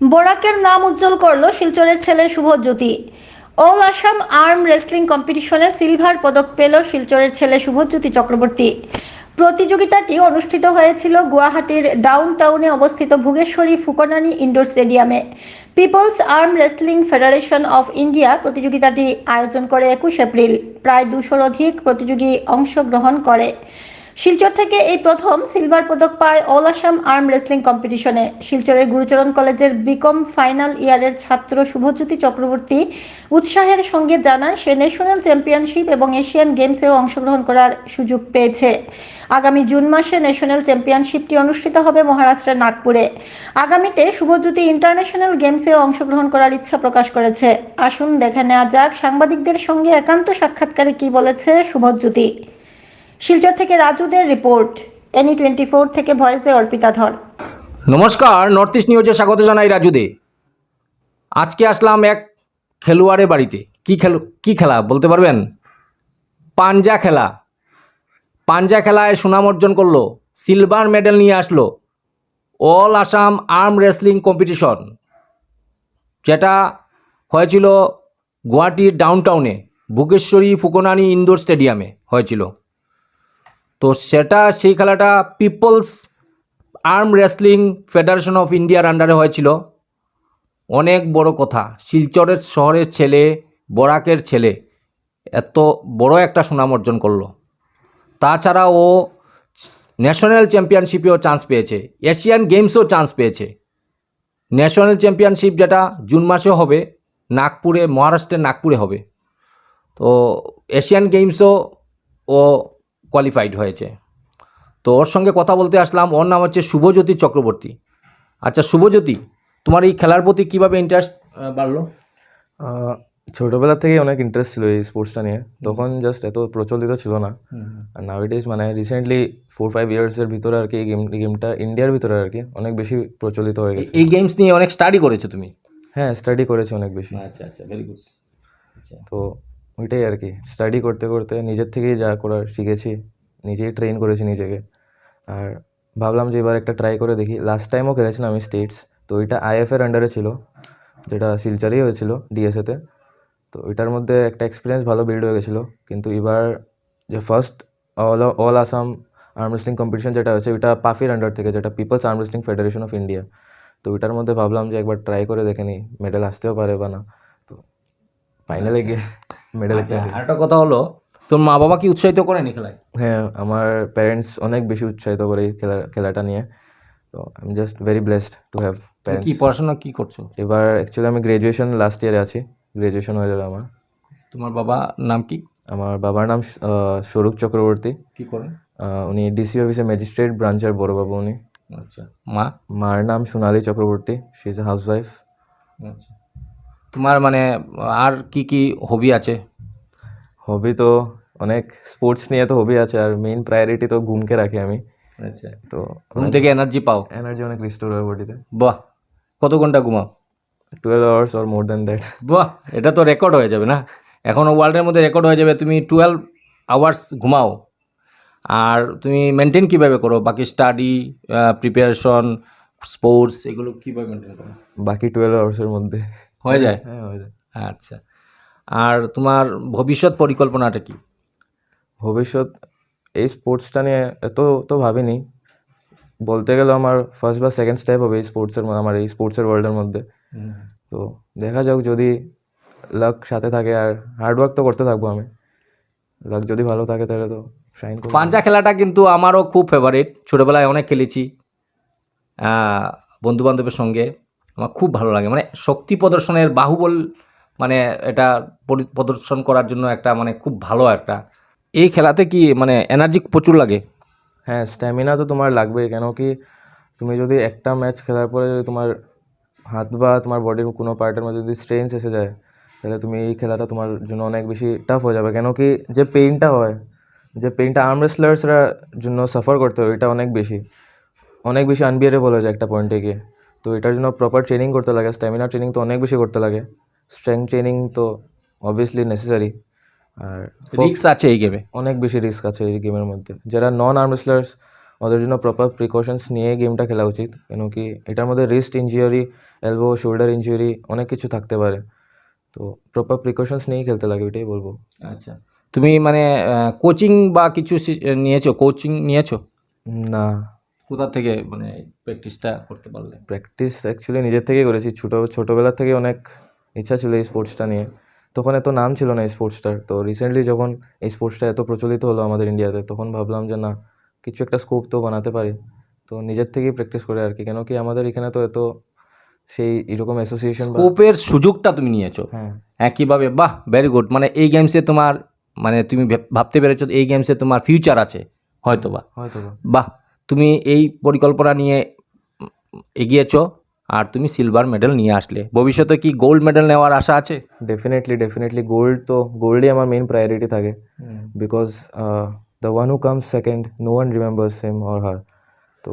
বোরাকের নাম উজ্জ্বল করল শিলচরের ছেলে Shubhajyoti. All Assam arm wrestling কম্পিটিশনে সিলভার পদক পেল শিলচরের ছেলে শুভজ্যোতি চক্রবর্তী। প্রতিযোগিতাটি অনুষ্ঠিত হয়েছিল গুয়াহাটির ডাউন টাউনে অবস্থিত ভুগেশ্বরী ফুকনানি ইনডোর স্টেডিয়ামে peoples arm wrestling federation of India প্রতিযোগিতাটি আয়োজন করে একুশ এপ্রিল। প্রায় দুশোর অধিক প্রতিযোগী অংশগ্রহণ করে। শিলচর থেকে এই প্রথম সিলভার পদক পায় অল আসাম আর্ম রেসলিং কম্পিটিশনে। শিলচরের গুরুচরণ কলেজের বিকম ফাইনাল ইয়ারের ছাত্র শুভজ্যোতি চক্রবর্তী উৎসাহের সঙ্গে জানায়, সে ন্যাশনাল চ্যাম্পিয়নশিপ এবং এশিয়ান গেমসেও অংশগ্রহণ করার সুযোগ পেয়েছে। আগামী জুন মাসে ন্যাশনাল চ্যাম্পিয়নশিপটি অনুষ্ঠিত হবে মহারাষ্ট্রের নাগপুরে। আগামীতে শুভজ্যোতি ইন্টারন্যাশনাল গেমসেও অংশগ্রহণ করার ইচ্ছা প্রকাশ করেছে। আসুন দেখে নেওয়া যাক সাংবাদিকদের সঙ্গে একান্ত সাক্ষাৎকারে কি বলেছে শুভজ্যোতি। শিলচর থেকে রাজুদের report N E twenty four থেকে ভয়েসে অর্পিতা ধর। নমস্কার নর্থ ইস্ট নিউজে স্বাগত জানাই রাজুদে। আজকে আসলাম এক খেলোয়াড়ের বাড়িতে। কি খেল, কি খেলা, বলতে পারবেন? পাঞ্জা খেলা। পাঞ্জা খেলায় সুনাম অর্জন করল, সিলভার মেডেল নিয়ে আসলো all Assam arm wrestling competition যেটা হয়েছিল গুয়াহাটির ডাউনটাউনে ভুগেশ্বরী ফুকনানি ইনডোর স্টেডিয়ামে হয়েছিল। তো সেটা সেই খেলাটা peoples arm wrestling federation of ইন্ডিয়ার আন্ডারে হয়েছিল। অনেক বড় কথা। শিলচরের শহরের ছেলে, বরাকের ছেলে এত বড় একটা সুনাম অর্জন করল। তাছাড়া ও ন্যাশনাল চ্যাম্পিয়নশিপেও চান্স পেয়েছে। এশিয়ান গেমসেও চান্স পেয়েছে। ন্যাশনাল চ্যাম্পিয়নশিপ যেটা জুন মাসে হবে, নাগপুরে, মহারাষ্ট্রের নাগপুরে হবে। তো এশিয়ান গেমসও ও কোয়ালিফাইড হয়েছে। তো ওর সঙ্গে কথা বলতে আসলাম ওর নাম হচ্ছে শুভজ্যোতি চক্রবর্তী। আচ্ছা শুভজ্যোতি তোমার এই খেলার প্রতি কীভাবে ইন্টারেস্ট বাড়লো? ছোটবেলা থেকেই অনেক ইন্টারেস্ট ছিল এই স্পোর্টসটা নিয়ে। তখন জাস্ট এত প্রচলিত ছিল না। আর নাউডেজ মানে রিসেন্টলি ফোর ফাইভ ইয়ার্সের ভিতরে আর কি এই গেম গেমটা ইন্ডিয়ার ভিতরে আর কি অনেক বেশি প্রচলিত হয়ে গেছে। এই গেমস নিয়ে অনেক স্টাডি করেছ তুমি? হ্যাঁ স্টাডি করেছি অনেক বেশি। আচ্ছা আচ্ছা ভেরি গুড আচ্ছা। তো ওইটাই আর কি। স্টাডি করতে করতে নিজের থেকেই যা করার শিখেছি নিজেই ট্রেন করেছি নিজেকে। আর ভাবলাম যে এবার একটা ট্রাই করে দেখি। লাস্ট টাইমও খেলেছিলাম আমি স্টেটস তো ওইটা আইএফের আন্ডারে ছিল যেটা শিলচরেই হয়েছিল ডিএসএতে তো। ওইটার মধ্যে একটা এক্সপিরিয়েন্স ভালো বিল্ড হয়ে গেছিল। কিন্তু এবার যে first all all Assam arm wrestling competition যেটা হয়েছে ওইটা পাফির আন্ডার থেকে যেটা peoples arm wrestling federation of India তো ওইটার মধ্যে ভাবলাম যে একবার ট্রাই করে দেখে নিই মেডেল আসতেও পারে বা না। তো ফাইনালে গিয়ে মেডেল আচ্ছা আরেকটা কথা হলো তোর মা বাবা কি উৎসাহিত করেনি খেলায়? হ্যাঁ আমার প্যারেন্টস অনেক বেশি উৎসাহিত করে এই খেলা খেলাটা নিয়ে। তো I am just very blessed to have parents কি পড়াশোনা কি করছ? এবার অ্যাকচুয়ালি আমি গ্র্যাজুয়েশন লাস্ট ইয়ারে আছি। গ্র্যাজুয়েশন হয়ে যাবে আমার। তোমার বাবা নাম কি? আমার বাবার নাম স্বরূপ চক্রবর্তী। কি করেন? উনি ডিসি অফিসে ম্যাজিস্ট্রেট ব্রাঞ্চের বড়বাবু উনি। আচ্ছা মা? মার নাম Sonali Chakraborty. She is a housewife আচ্ছা। তোমার মানে আর কি কি হবি আছে? হবি তো অনেক স্পোর্টস নিয়ে তো হবি আছে আর মেইন প্রায়োরিটি তো ঘুমকে রাখি আমি। আচ্ছা। তো ঘুম থেকে এনার্জি পাও? এনার্জি অনেক রিস্টোর হয় বডিতে বাহ! কত ঘণ্টা ঘুমাও? Twelve hours or more than that বাহ! এটা তো রেকর্ড হয়ে যাবে না? এখনও ওয়ার্ল্ডের মধ্যে রেকর্ড হয়ে যাবে তুমি টুয়েলভ আওয়ার্স ঘুমাও। আর তুমি মেনটেন কীভাবে করো? বাকি স্টাডি প্রিপারেশন স্পোর্টস এগুলো কীভাবে মেনটেন করো? বাকি টুয়েলভ আওয়ার্সের মধ্যে। হয়ে যায়? হ্যাঁ হয়ে যায়। আচ্ছা। আর তোমার ভবিষ্যৎ পরিকল্পনাটা কি? ভবিষ্যৎ এই স্পোর্টসটা নিয়ে এত তো ভাবিনি। বলতে গেলে আমার ফার্স্ট বা সেকেন্ড স্টেপ হবে এই স্পোর্টসের আমার এই স্পোর্টসের ওয়ার্ল্ডের মধ্যে। তো দেখা যাক যদি লাক সাথে থাকে আর হার্ডওয়ার্ক তো করতে থাকব আমি। লাক যদি ভালো থাকে তাহলে তো শাইন পাঞ্জা খেলাটা কিন্তু আমারও খুব ফেভারিট ছোটোবেলায় অনেক খেলেছি বন্ধু বান্ধবের সঙ্গে। আমার খুব ভালো লাগে। মানে শক্তি প্রদর্শনের বাহুবল মানে এটা পরি- প্রদর্শন করার জন্য একটা মানে খুব ভালো একটা। এই খেলাতে কি মানে এনার্জি প্রচুর লাগে? হ্যাঁ স্ট্যামিনা তো তোমার লাগবেই। কেন কি তুমি যদি একটা ম্যাচ খেলার পরে যদি তোমার হাত বা তোমার বডির কোনো পার্টের মধ্যে যদি স্ট্রেন্স এসে যায়, তাহলে তুমি এই খেলাটা তোমার জন্য অনেক বেশি টাফ হয়ে যাবে। কেন কি যে পেইনটা হয়, যে পেইনটা আর্ম রেসলার্সরা জন্য সাফার করতে হয়, এটা অনেক বেশি। অনেক বেশি আনবিয়ারেবল হয়ে যায় একটা পয়েন্টে গিয়ে। তো এটার জন্য প্রপার ট্রেনিং করতে লাগে স্ট্যামিনা ট্রেনিং তো অনেক বেশি করতে লাগে। স্ট্রেংথ ট্রেনিং তো অবভিয়াসলি নেসেসারি আর রিক্স আছে এই গেমে অনেক বেশি রিস্ক আছে এই গেমের মধ্যে। যারা নন আর্ম রেসলার্স ওদের জন্য প্রপার প্রিকশনস নিয়ে গেমটা খেলা উচিত। কেন কি এটার মধ্যে wrist injury elbow shoulder injury অনেক কিছু থাকতে পারে। তো প্রপার প্রিকশনস নিয়েই খেলতে লাগে ওইটাই বলব। আচ্ছা। তুমি মানে কোচিং বা কিছু নিয়েছো? কোচিং নিয়েছো? না। কোথা থেকে মানে প্র্যাকটিসটা করতে পারলে? প্র্যাকটিস অ্যাকচুয়ালি নিজের থেকেই করেছি। ছোটো ছোটোবেলা থেকে অনেক ইচ্ছা ছিল এই স্পোর্টসটা নিয়ে। তখন এত নাম ছিল না এই স্পোর্টসটার তো রিসেন্টলি যখন এই স্পোর্টসটা এত প্রচলিত হলো আমাদের ইন্ডিয়াতে তখন ভাবলাম যে না কিছু একটা স্কোপ তো বানাতে পারি। তো নিজের থেকেই প্র্যাকটিস করে আর কি। কেন কি আমাদের এখানে তো এত সেই এরকম অ্যাসোসিয়েশন স্কোপের সুযোগটা তুমি নিয়েছো? হ্যাঁ। হ্যাঁ কীভাবে বাহ ভেরি গুড মানে এই গেমসে তোমার মানে তুমি ভেব- ভাবতে পেরেছ এই গেমসে তোমার ফিউচার আছে হয়তো বা হয়তো। বাহ তুমি এই পরিকল্পনা নিয়ে এগিয়েছো আর তুমি সিলভার মেডেল নিয়ে আসলে। ভবিষ্যতে কি গোল্ড মেডেল নেওয়ার আশা আছে? ডেফিনেটলি ডেফিনেটলি গোল্ড তো গোল্ডই আমার মেন প্রায়োরিটি থাকে। Because the one who comes second no one remembers him or her তো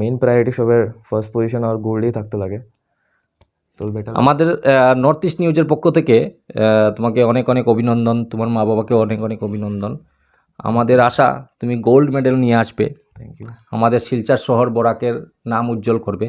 মেন প্রায়োরিটি সবের ফার্স্ট পজিশন আর গোল্ডই থাকতে লাগে। আমাদের নর্থ ইস্ট নিউজের পক্ষ থেকে তোমাকে অনেক অনেক অভিনন্দন। তোমার মা বাবাকে অনেক অনেক অভিনন্দন। আমাদের আশা তুমি গোল্ড মেডেল নিয়ে আসবে। থ্যাংক ইউ আমাদের শিলচর শহর বরাকের নাম উজ্জ্বল করবে।